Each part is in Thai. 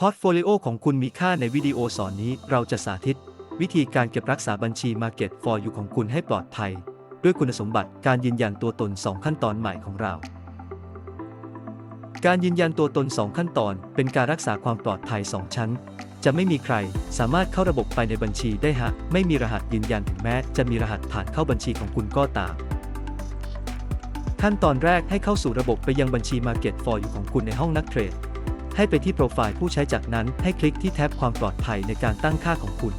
พอร์ตโฟลิโอของคุณมีค่าในวิดีโอสอนนี้เราจะสาธิต วิธีการเก็บรักษาบัญชี Market for You ของคุณให้ปลอดภัย ด้วยคุณสมบัติการยืนยันตัวตน 2 ขั้นตอนใหม่ของเรา การยืนยันตัวตน 2 ขั้นตอน เป็นการรักษาความปลอดภัย 2 ชั้น จะไม่มีใครสามารถเข้าระบบไปในบัญชีได้หากไม่มีรหัสยืนยันถึงแม้ จะมีรหัสผ่านเข้าบัญชีของคุณก็ตามขั้นตอนแรกให้เข้าสู่ระบบไปยังบัญชี Market for You ของคุณในห้องนักเทรด ให้ไปที่โปรไฟล์ผู้ใช้จากนั้นให้คลิกที่แท็บความปลอดภัยในการตั้งค่าของคุณ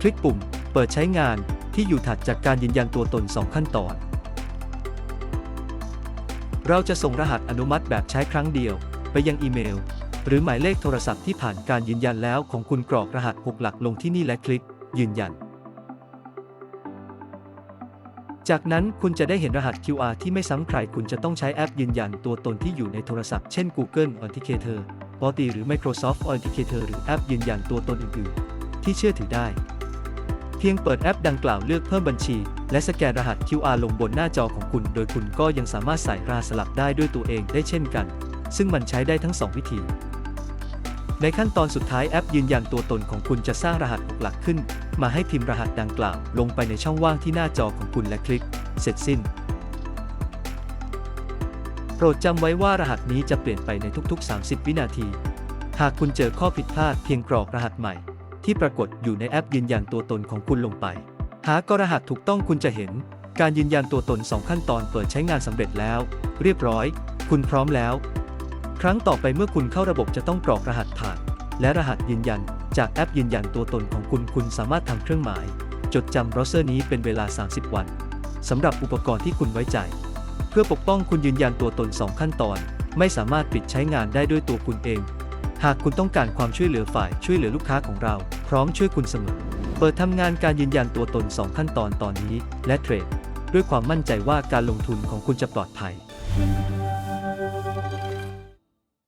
คลิกปุ่ม เปิดใช้งานที่อยู่ถัดจากการยืนยันตัวตน 2 ขั้นตอน เราจะส่งรหัสอนุมัติแบบใช้ครั้งเดียว ไปยังอีเมล หรือหมายเลขโทรศัพท์ที่ผ่านการยืนยันแล้วของคุณกรอกรหัส 6 หลักลงที่นี่และคลิก ยืนยัน จากนั้นคุณจะได้เห็นรหัส QR ที่ไม่ซ้ำใคร คุณจะต้องใช้แอปยืนยันตัวตนที่อยู่ในโทรศัพท์ เช่น Google Authenticator p o t i หรือ Microsoft Authenticator หรือแอปยืนยันตัวตนอื่นๆ ที่เชื่อถือได้ เพียงเปิดแอปดังกล่าวเลือกเพิ่มบัญชี และสแกนรหัส QR ลงบนหน้าจอของคุณ โดยคุณก็ยังสามารถใส่รหัสสลับได้ด้วยตัวเองได้เช่นกัน ซึ่งมันใช้ได้ทั้ง 2 วิธี ในขั้นตอนสุดท้ายแอปยืนยันตัวตนของคุณจะสร้างรหัสหลักขึ้น มาให้พิมพ์รหัสดังกล่าว ลงไปในช่องว่างที่หน้าจอของคุณและคลิก เสร็จสิ้น โปรดจำไว้ว่ารหัสนี้จะเปลี่ยนไปในทุก ๆ 30 วินาที หากคุณเจอข้อผิดพลาดเพียงกรอกรหัสใหม่ ที่ปรากฏอยู่ในแอปยืนยันตัวตนของคุณลงไป หากรหัสถูกต้องคุณจะเห็น การยืนยันตัวตน 2 ขั้นตอนเปิดใช้งานสำเร็จแล้ว เรียบร้อย คุณพร้อมแล้ว ครั้งต่อไปเมื่อคุณเข้าระบบจะต้องกรอกรหัสผ่าน และรหัสยืนยัน จากแอปยืนยันตัวตนของคุณคุณสามารถทำเครื่องหมาย จดจำเบราว์เซอร์นี้เป็นเวลา 30 วันสำหรับอุปกรณ์ที่คุณไว้ใจ เพื่อปกป้องคุณยืนยันตัวตน 2 ขั้นตอน ไม่สามารถปิดใช้งานได้ด้วยตัวคุณเอง หากคุณต้องการความช่วยเหลือฝ่ายช่วยเหลือลูกค้าของเรา พร้อมช่วยคุณเสมอ เปิดทำงานการยืนยันตัวตน 2 ขั้นตอนตอนนี้ และเทรดด้วยความมั่นใจว่าการลงทุนของคุณจะปลอดภัย